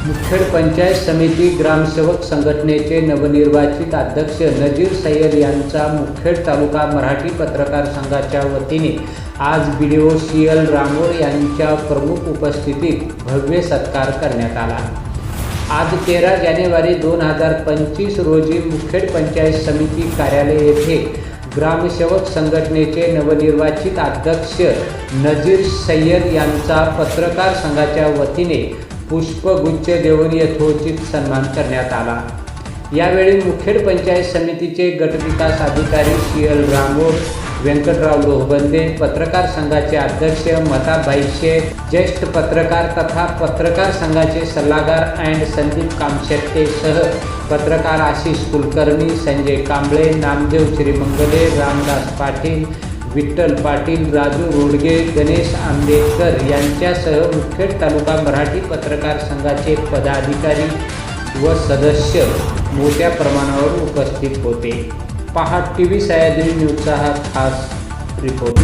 मुखेड पंचायत समिती ग्रामसेवक संघटनेचे नवनिर्वाचित अध्यक्ष नजीर सय्यद यांचा मुखेड तालुका मराठी पत्रकार संघाच्या वतीने आज B D O C L Rangol यांच्या प्रमुख उपस्थितीत भव्य सत्कार करण्यात आला. आज तेरा जानेवारी दोन हजार पंचवीस रोजी मुखेड पंचायत समिती कार्यालय येथे ग्रामसेवक संघटनेचे नवनिर्वाचित अध्यक्ष नजीर सय्यद यांचा पत्रकार संघाच्या वतीने पुष्पगुच्छ देऊन यथोचित सन्मान करण्यात आला. यावेळी मुखेड पंचायत समितीचे गटविकास अधिकारी सी एल रांगोळ व्यंकटराव लोहबंदे पत्रकार संघाचे अध्यक्ष मताबाई शेख ज्येष्ठ पत्रकार तथा पत्रकार संघाचे सल्लागार अँड संदीप कामशेट्टेसह पत्रकार आशिष कुलकर्णी संजय कांबळे नामदेव श्रीमंगले रामदास पाटील विठ्ठल पाटील राजू रोडगे गणेश आंबेडकर यांच्यासह मुखेड तालुका मराठी पत्रकार संघाचे पदाधिकारी व सदस्य मोठ्या प्रमाणावर उपस्थित होते. पहा टी व्ही सह्याद्री न्यूजचा हा खास रिपोर्ट.